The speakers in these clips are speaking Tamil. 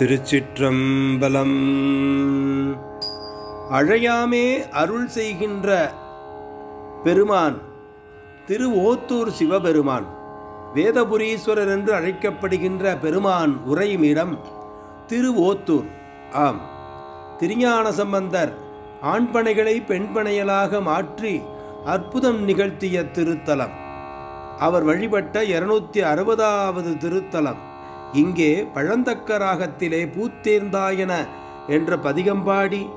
திருச்சிற்றம்பலம். அழையாமே அருள் செய்கின்ற பெருமான் திரு ஓத்தூர் சிவபெருமான் வேதபுரீஸ்வரர் என்று அழைக்கப்படுகின்ற பெருமான் உரைமிடம் இடம் ஆம். திருஞான சம்பந்தர் ஆண்பனைகளை பெண்பனையலாக மாற்றி அற்புதம் நிகழ்த்திய திருத்தலம். அவர் வழிபட்ட இருநூத்தி அறுபதாவது திருத்தலம். இங்கே பழந்தக்க ராகத்திலே பூத்தேர்ந்தாயன என்ற பதிகம்பாடி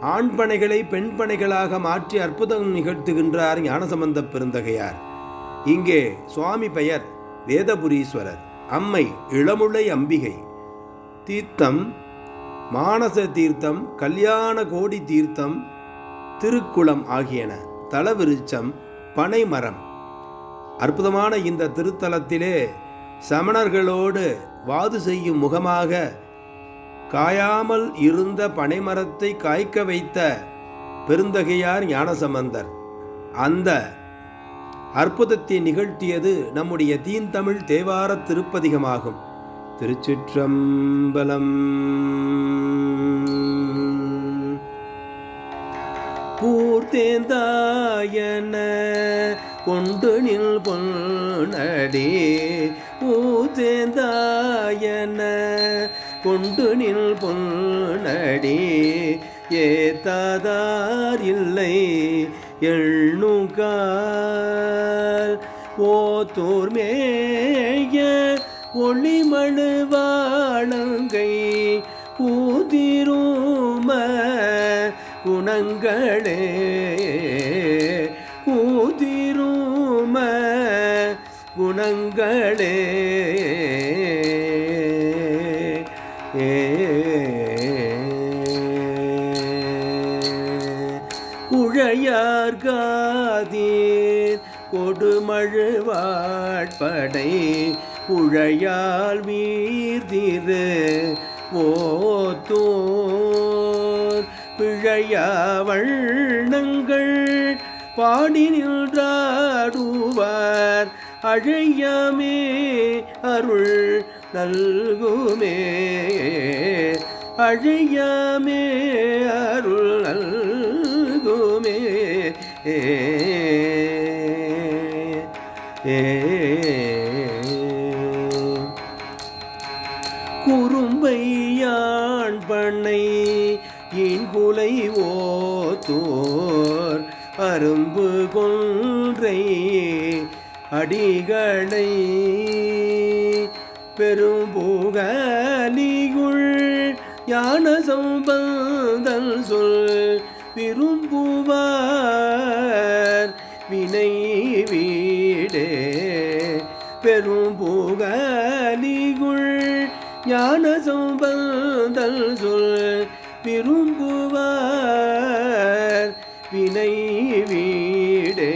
ஆண்பனைகளை பெண்பனைகளாக மாற்றி அற்புதம் நிகழ்த்துகின்றார் ஞானசம்பந்த பெருந்தகையார். இங்கே சுவாமி பெயர் வேதபுரீஸ்வரர். அம்மை இளமுலை அம்பிகை. தீர்த்தம் மானச தீர்த்தம் கல்யாண கோடி தீர்த்தம் திருக்குளம் ஆகியன. தலவிருச்சம் பனைமரம். அற்புதமான இந்த திருத்தலத்திலே சமணர்களோடு வாது செய்யும் முகமாக காயாமல் இருந்த பனைமரத்தை காய்க்க வைத்த பெருந்தகையார் ஞானசம்பந்தர். அந்த அற்புதத்தை நிகழ்த்தியது நம்முடைய தீந்தமிழ் தேவார திருப்பதிகமாகும். திருச்சிற்றம்பலம். பூர்த்தேந்தாயன கொண்டு நில் பொன்னடி பூத்தேந்தாயன கொண்டு நில் பொன்னடி. ஏத்தாதார் இல்லை எண்ணுகால் ஓத்தூர் மேய ஒளிமணு வாழங்கை கூதிரும குணங்களே. கூதிரும குணங்களே. ஏ உழையார்காதீர் கொடுமழுவாட்படை உழையால் வீர்திரு ஓத்தோர் பிழைய வண்ணங்கள் பாடி நின்றாடுவார் அழையாமே அருள் நல்குமே. அழையாமே அருள் நல்குமே. ஏ. ஏ குறும்பையான் பண்ணை இன்குலை ஓத்தோர் அரும்பு கொன்றை அடிகளை பெரும்புகலிகுள் ஞான சம்பந்தல் சொல் விரும்புவார் வினை வீடே. பெரும்புகலிகுள் ஞான சம்பந்தல் சொல் விரும்புவார் வினை வீடே.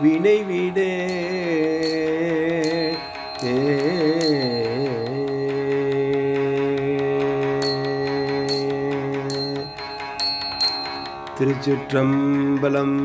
வினை வீடே. திருச்சிற்றம்பலம்.